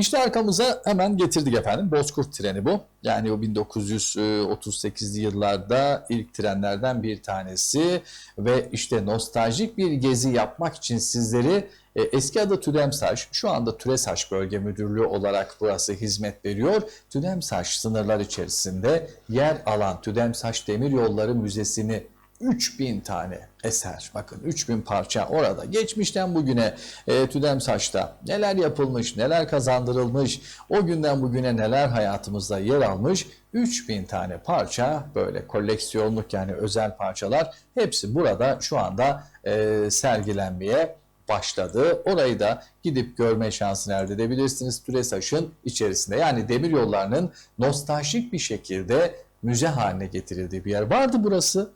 İşte arkamıza hemen getirdik efendim. Bozkurt treni bu. Yani o 1938'li yıllarda ilk trenlerden bir tanesi ve işte nostaljik bir gezi yapmak için sizleri e, eski adı Tüdemsaç, şu anda Türesaç Bölge Müdürlüğü olarak burası hizmet veriyor. Tüdemsaç sınırlar içerisinde yer alan Tüdemsaç Demiryolları Müzesi'ni 3000 tane eser, bakın 3000 parça orada. Geçmişten bugüne e, Tüdemsaç'ta neler yapılmış, neler kazandırılmış, o günden bugüne neler hayatımızda yer almış. 3000 tane parça böyle koleksiyonluk yani özel parçalar hepsi burada şu anda e, sergilenmeye başladı. Orayı da gidip görme şansını elde edebilirsiniz. Türesaş'ın içerisinde yani demir yollarının nostaljik bir şekilde müze haline getirildiği bir yer vardı burası.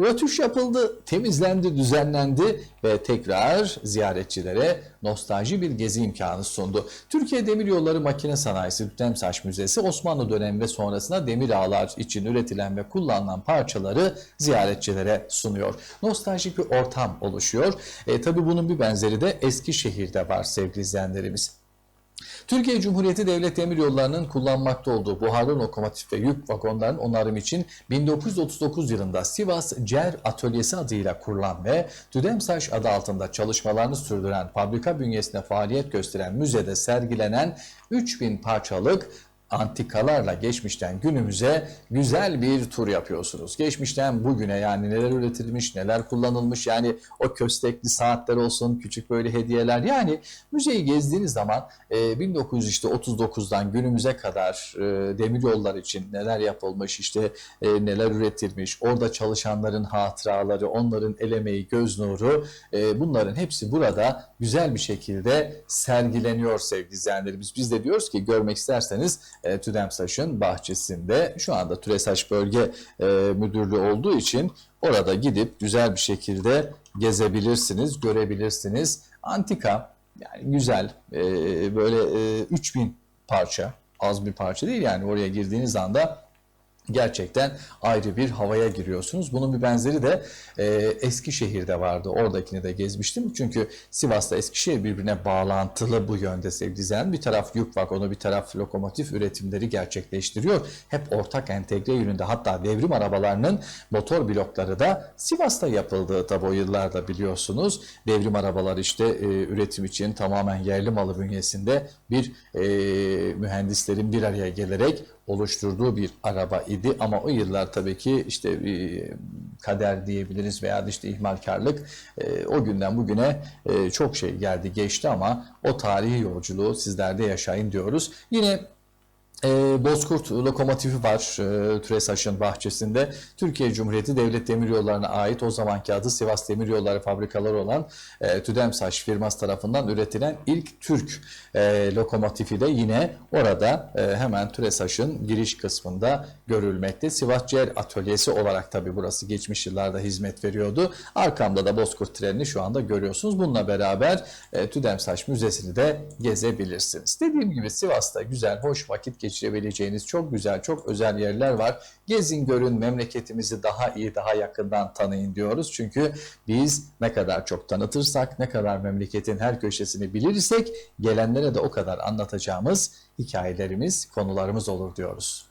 Rötuş yapıldı, temizlendi, düzenlendi ve tekrar ziyaretçilere nostalji bir gezi imkanı sundu. Türkiye Demiryolları Makine Sanayisi Tütemsaç Müzesi Osmanlı dönemi ve sonrasında demir ağlar için üretilen ve kullanılan parçaları ziyaretçilere sunuyor. Nostaljik bir ortam oluşuyor. E, tabii bunun bir benzeri de Eskişehir'de var sevgili izleyenlerimiz. Türkiye Cumhuriyeti Devlet Demiryolları'nın kullanmakta olduğu buharlı lokomotif ve yük vagonların onarım için 1939 yılında Sivas Cer Atölyesi adıyla kurulan ve Tüdemsaç adı altında çalışmalarını sürdüren fabrika bünyesinde faaliyet gösteren müzede sergilenen 3000 parçalık antikalarla geçmişten günümüze güzel bir tur yapıyorsunuz. Geçmişten bugüne yani neler üretilmiş, neler kullanılmış yani o köstekli saatler olsun, küçük böyle hediyeler yani müzeyi gezdiğiniz zaman e, 1939'dan günümüze kadar e, demir yollar için neler yapılmış, işte e, neler üretilmiş, orada çalışanların hatıraları, onların el emeği, göz nuru e, bunların hepsi burada güzel bir şekilde sergileniyor sevgili izleyenlerimiz. Biz de diyoruz ki görmek isterseniz e, Tüdemsaç'ın bahçesinde şu anda Türesaç Bölge e, Müdürlüğü olduğu için orada gidip güzel bir şekilde gezebilirsiniz, görebilirsiniz. Antika yani güzel e, böyle e, 3000 parça az bir parça değil yani oraya girdiğiniz anda gerçekten ayrı bir havaya giriyorsunuz. Bunun bir benzeri de e, Eskişehir'de vardı. Oradakini de gezmiştim. Çünkü Sivas'ta Eskişehir birbirine bağlantılı bu yönde sevgili izleyen. Bir taraf yük vagonu, bir taraf lokomotif üretimleri gerçekleştiriyor. Hep ortak entegre yönünde. Hatta devrim arabalarının motor blokları da Sivas'ta yapıldığı tabi o yıllarda biliyorsunuz. Devrim arabalar işte e, üretim için tamamen yerli malı bünyesinde bir e, mühendislerin bir araya gelerek oluşturduğu bir araba idi ama o yıllar tabii ki işte e, kader diyebiliriz veya işte ihmalkarlık e, o günden bugüne e, çok şey geldi geçti ama o tarihi yolculuğu sizlerde yaşayın diyoruz. Yine e, Bozkurt lokomotifi var e, Türesaç'ın bahçesinde. Türkiye Cumhuriyeti Devlet Demiryolları'na ait o zamanki adı Sivas Demiryolları fabrikaları olan e, Tüdemsaç firması tarafından üretilen ilk Türk e, lokomotifi de yine orada e, hemen Türesaç'ın giriş kısmında görülmekte. Sivas Cer Atölyesi olarak tabi burası geçmiş yıllarda hizmet veriyordu. Arkamda da Bozkurt trenini şu anda görüyorsunuz. Bununla beraber e, Tüdemsaç Müzesi'ni de gezebilirsiniz. Dediğim gibi Sivas'ta güzel, hoş vakit geçirebileceğiniz çok güzel, çok özel yerler var. Gezin, görün, memleketimizi daha iyi, daha yakından tanıyın diyoruz. Çünkü biz ne kadar çok tanıtırsak, ne kadar memleketin her köşesini bilirsek gelenlere de o kadar anlatacağımız hikayelerimiz, konularımız olur diyoruz.